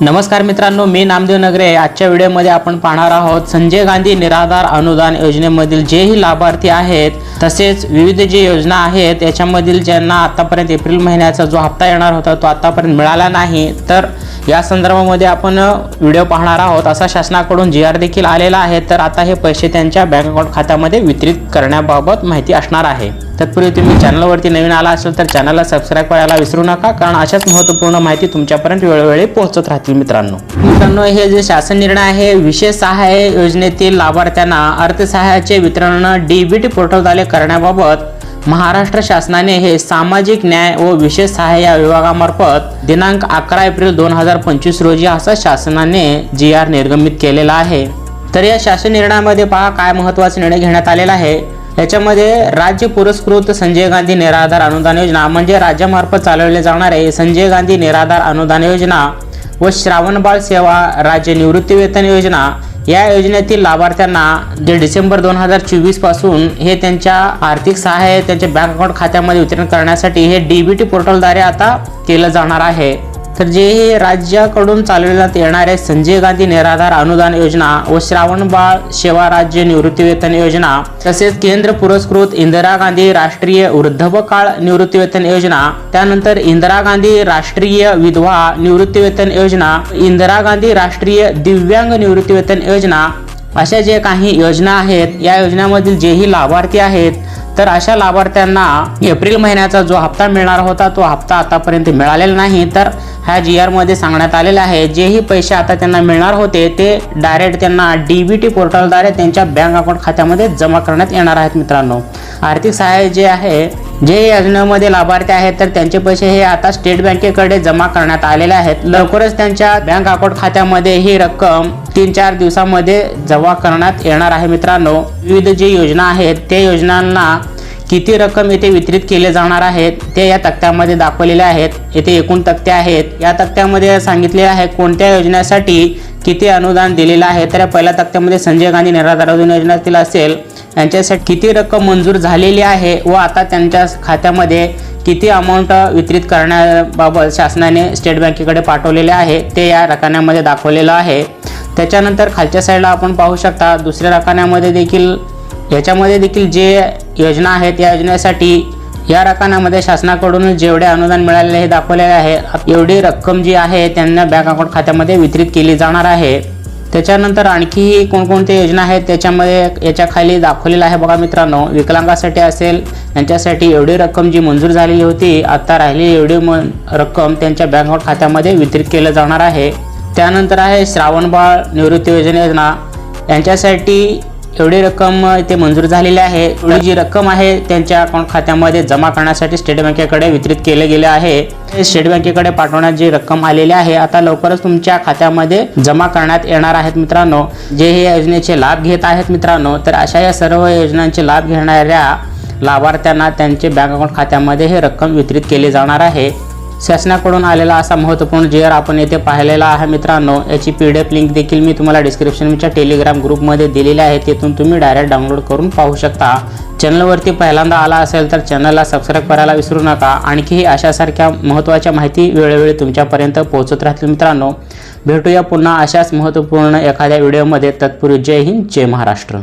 नमस्कार मित्रांनो मी नामदेव नगरे. आजच्या व्हिडिओमध्ये आपण पाहणार आहोत संजय गांधी निराधार अनुदान योजनेमधील जेही लाभार्थी आहेत तसेच विविध जे योजना आहेत याच्यामधील ज्यांना आतापर्यंत एप्रिल महिन्याचा जो हप्ता येणार होता तो आतापर्यंत मिळाला नाही. तर या संदर्भामध्ये आपण व्हिडिओ पाहणार आहोत. असा शासनाकडून जी आर देखील आलेला आहे तर आता हे पैसे त्यांच्या बँक अकाउंट खात्यामध्ये वितरित करण्याबाबत माहिती असणार आहे. तत्पूर्वी तुम्ही चॅनलवरती नवीन आला असेल तर चॅनलला सबस्क्राईब करायला विसरू नका कारण अशाच महत्त्वपूर्ण माहिती तुमच्यापर्यंत वेळोवेळी पोहोचत राहतील मित्रांनो. मित्रांनो हे जे शासन निर्णय आहे विशेष सहाय्य योजनेतील लाभार्थ्यांना अर्थसहाय्याचे वितरण डीबीटी पोर्टलद्वारे करण्याबाबत महाराष्ट्र शासनाने हे सामाजिक न्याय व विशेष सहाय्य या विभागामार्फत दिनांक अकरा एप्रिल दोन हजार पंचवीस रोजी असा शासनाने जी आर निर्गमित केलेला आहे. तर या शासन निर्णयामध्ये पहा काय महत्त्वाचा निर्णय घेण्यात आलेला आहे. याच्यामध्ये राज्य पुरस्कृत संजय गांधी निराधार अनुदान योजना म्हणजे राज्यामार्फत चालवले जाणारे संजय गांधी निराधार अनुदान योजना व श्रावणबाळ सेवा राज्य निवृत्ती वेतन योजना या योजनेतील लाभार्थ्यांना जे डिसेंबर दोन हजार चोवीसपासून हे त्यांच्या आर्थिक सहाय्य त्यांच्या बँक अकाउंट खात्यामध्ये वितरण करण्यासाठी हे डीबीटी पोर्टलद्वारे आता केलं जाणार आहे. तर जे हे राज्याकडून चालविण्यात येणाऱ्या संजय गांधी निराधार अनुदान योजना व श्रावणबाळ सेवा राज्य निवृत्तीवेतन योजना तसेच केंद्र पुरस्कृत इंदिरा गांधी राष्ट्रीय वृद्धपकाळ निवृत्तीवेतन योजना त्यानंतर इंदिरा गांधी राष्ट्रीय विधवा निवृत्तीवेतन योजना इंदिरा गांधी राष्ट्रीय दिव्यांग निवृत्तीवेतन योजना अशा जे काही योजना आहेत या योजनामधील जेही लाभार्थी आहेत तर अशा लाभार्थ्यांना एप्रिल महिन्याचा जो हप्ता मिळणार होता तो हप्ता आतापर्यंत मिळालेला नाही. तर ह्या जी आरमध्ये सांगण्यात आलेलं आहे जेही पैसे आता त्यांना मिळणार होते ते डायरेक्ट त्यांना डी बी टी पोर्टलद्वारे त्यांच्या बँक अकाउंट खात्यामध्ये जमा करण्यात येणार आहेत मित्रांनो. आर्थिक सहाय्य जे आहे जे योजनेमध्ये लाभार्थी आहेत तर त्यांचे पैसे हे आता स्टेट बँकेकडे जमा करण्यात आलेले आहेत. लवकरच त्यांच्या बँक अकाउंट खात्यामध्ये ही रक्कम तीन चार दिवसामध्ये जमा करण्यात येणार आहे मित्रांनो. विविध जे योजना आहेत त्या योजनांना किती रक्कम येथे वितरित केले जाणार आहेत ते या तक्त्यामध्ये दाखवलेले आहेत. येथे एकूण तक्ते आहेत. या तक्त्यामध्ये सांगितले आहे कोणत्या योजनेसाठी किती अनुदान दिलेलं आहे? तर या पहिल्या तक्त्यामध्ये संजय गांधी निराधार योजना योजनेतील असेल यांच्यासाठी किती रक्कम मंजूर झालेली आहे व आता त्यांच्या खात्यामध्ये किती अमाऊंट वितरित करण्याबाबत शासनाने स्टेट बँकेकडे पाठवलेले आहे ते या रकान्यामध्ये दाखवलेलं आहे. त्याच्यानंतर खालच्या साईडला आपण पाहू शकता दुसऱ्या रकान्यामध्ये देखील याच्यामध्ये देखील जे योजना आहेत या योजनेसाठी या रकान्यामध्ये शासनाकडून जेवढे अनुदान मिळालेले हे दाखवलेले आहे एवढी रक्कम जी आहे त्यांना बँक अकाउंट खात्यामध्ये वितरित केली जाणार आहे. त्याच्यानंतर आणखीही कोणकोणत्या योजना आहेत त्याच्यामध्ये याच्या खाली दाखवलेलं आहे बघा मित्रांनो. विकलांगासाठी असेल यांच्यासाठी एवढी रक्कम जी मंजूर झालेली होती आता राहिलेली एवढी म रक्कम त्यांच्या बँक खात्यामध्ये वितरित केलं जाणार आहे. त्यानंतर आहे श्रावणबाळ निवृत्ती योजना योजना. यांच्यासाठी एवढी रक्कम इथे मंजूर झालेली आहे. एवढी जी रक्कम आहे त्यांच्या अकाउंट खात्यामध्ये जमा करण्यासाठी स्टेट बँकेकडे वितरित केले गेले आहे. स्टेट बँकेकडे पाठवण्यात जी रक्कम आलेली आहे आता लवकरच तुमच्या खात्यामध्ये जमा करण्यात येणार आहेत मित्रांनो. जे हे योजनेचे लाभ घेत आहेत मित्रांनो तर अशा या सर्व योजनांचे लाभ घेणाऱ्या लाभार्थ्यांना त्यांचे बँक अकाउंट खात्यामध्ये हे रक्कम वितरित केली जाणार आहे. शासनाकडून आलेला असा महत्त्वपूर्ण जे आर आपण येथे पाहिलेला आहे. मित्रांनो याची पी डी एफ लिंक देखील मी तुम्हाला डिस्क्रिप्शनच्या टेलिग्राम ग्रुपमध्ये दिलेली आहे. तिथून तुम्ही डायरेक्ट डाउनलोड करून पाहू शकता. चॅनलवरती पहिल्यांदा आला असेल तर चॅनलला सबस्क्राईब करायला विसरू नका. आणखीही अशासारख्या महत्त्वाच्या माहिती वेळोवेळी तुमच्यापर्यंत पोहोचत राहतील मित्रांनो. भेटूया पुन्हा अशाच महत्त्वपूर्ण एखाद्या व्हिडिओमध्ये तत्पूर्वी जय हिंद जय महाराष्ट्र.